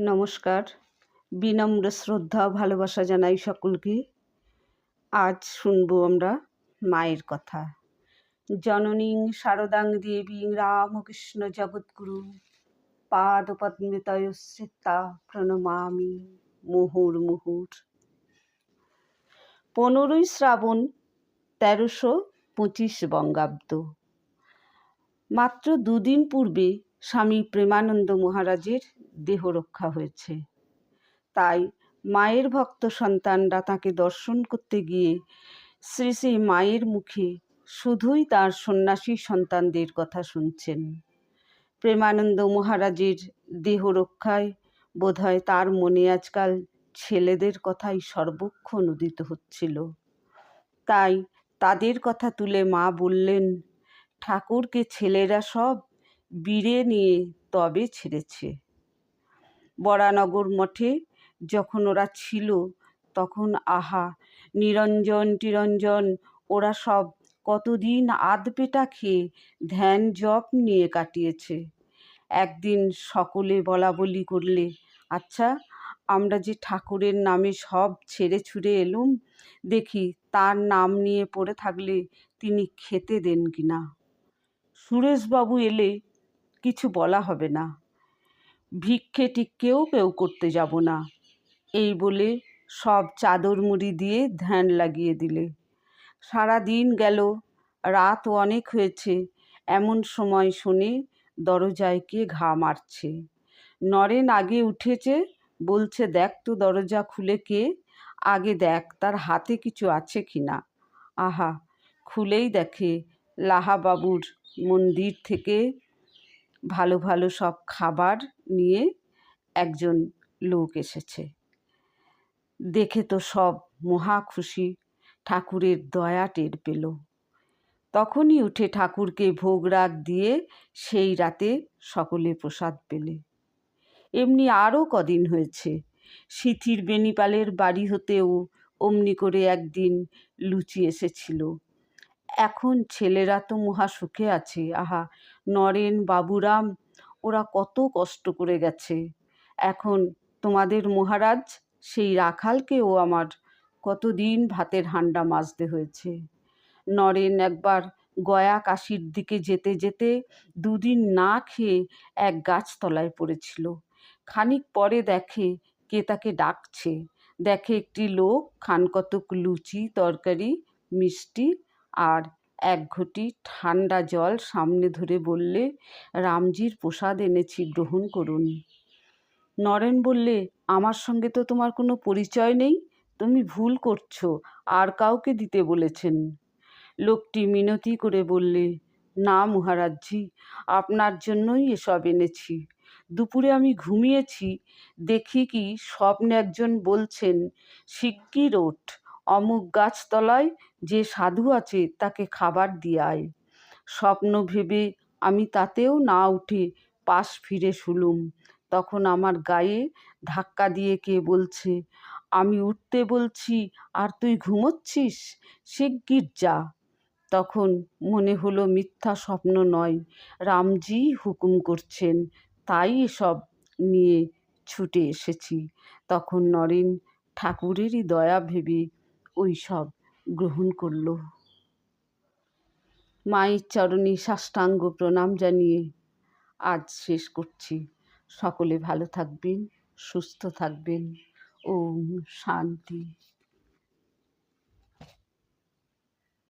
নমস্কার। বিনম্র শ্রদ্ধা, ভালোবাসা জানাই সকলকে। আজ শুনব আমরা মায়ের কথা। জননীং শারদাং দেবী রামকৃষ্ণ জগৎগুরু পাদপদ্মিতয়শ্রিতা প্রণমামি মুহুর মুহুর। পনেরোই শ্রাবণ তেরোশো পঁচিশ বঙ্গাব্দ। মাত্র দুদিন পূর্বে স্বামী প্রেমানন্দ মহারাজের দেহ রক্ষা হয়েছে। তাই মায়ের ভক্ত সন্তানরা তাকে দর্শন করতে গিয়ে শ্রী শ্রী মায়ের মুখে শুধুই তার সন্ন্যাসী সন্তানদের কথা শুনছেন। প্রেমানন্দ মহারাজের দেহ রক্ষায় বোধহয় তার মনে আজকাল ছেলেদের কথাই সর্বক্ষণ উদিত হচ্ছিল। তাই তাদের কথা তুলে মা বললেন, ঠাকুরকে ছেলেরা সব বীরে নিয়ে তবে ছেড়েছে। বরানগর মঠে যখন ওরা ছিল, তখন আহা, নিরঞ্জন টিরঞ্জন, ওরা সব কতদিন আধপেটা খেয়ে ধ্যান জপ নিয়ে কাটিয়েছে। একদিন সকলে বলা বলি করলে আচ্ছা আমরা যে ঠাকুরের নামে সব ছেড়ে ছুড়ে এলুম, দেখি তার নাম নিয়ে পড়ে থাকলে তিনি খেতে দেন কি না সুরেশবাবু এলে কিছু বলা হবে না। ভিক্ষে টিক্ষেও কেউ করতে যাব না। এই বলে সব চাদর মুড়ি দিয়ে ধ্যান লাগিয়ে দিলে। সারা দিন গেল, রাত অনেক হয়েছে, এমন সময় শুনে দরজায় কে ঘা মারছে। নরেন আগে উঠেছে, বলছে, দেখ তো দরজা খুলে কে? আগে দেখ, তার হাতে কিছু আছে কি না? আহা, খুলেই দেখে, লাহাবাবুর মন্দির থেকে ভালো ভালো সব খাবার নিয়ে একজন লোক এসেছে। দেখে তো সব মহা খুশি, ঠাকুরের দয়া টের পেল। তখনই উঠে ঠাকুরকে ভোগ রাগ দিয়ে সেই রাতে সকলে প্রসাদ পেলে। এমনি আরও কদিন হয়েছে, সিথির বেনিপালের বাড়ি হতেও অমনি করে একদিন লুচি এসেছিল। এখন ছেলেরা তো মহা সুখে আছে। আহা, নরেন, বাবুরাম, ওরা কত কষ্ট করে গেছে। এখন তোমাদের মহারাজ, সেই রাখালকেও আমার কতদিন ভাতের হান্ডা মাজতে হয়েছে। নরেন একবার গয়া কাশির দিকে যেতে যেতে দুদিন না খেয়ে এক গাছতলায় পড়েছিল। খানিক পরে দেখে কে তাকে ডাকছে। দেখে একটি লোক, খানকতক লুচি, তরকারি, মিষ্টি আর এক ঘটি ঠান্ডা জল সামনে ধরে বললে, রামজির প্রসাদ এনেছি, গ্রহণ করুন। নরেন বললে, আমার সঙ্গে তো তোমার কোনো পরিচয় নেই, তুমি ভুল করছ, আর কাউকে দিতে বলেছেন। লোকটি মিনতি করে বললে, না মহারাজজি, আপনার জন্যই এসব এনেছি। দুপুরে আমি ঘুমিয়েছি, দেখি কি স্বপ্নে একজন বলছেন শিগগির ওঠ অমুক গাছতলায় যে সাধু আছে তাকে খাবার দিয়ে আয়। স্বপ্ন ভেবে আমি তাতেও না উঠে পাশ ফিরে শুলুম। তখন আমার গায়ে ধাক্কা দিয়ে কে বলছে, আমি উঠতে বলছি, আর তুই ঘুমোচ্ছিস? শিগগির যা। তখন মনে হলো মিথ্যা স্বপ্ন নয়, রামজি হুকুম করছেন, তাই এসব নিয়ে ছুটে এসেছি। তখন নরেন ঠাকুরেরই দয়া ভেবে ওই সব গ্রহণ করল। মায়ের চরণে সাষ্টাঙ্গ প্রণাম জানিয়ে আজ শেষ করছি। সকলে ভালো থাকবেন, সুস্থ থাকবেন। ও শান্তি।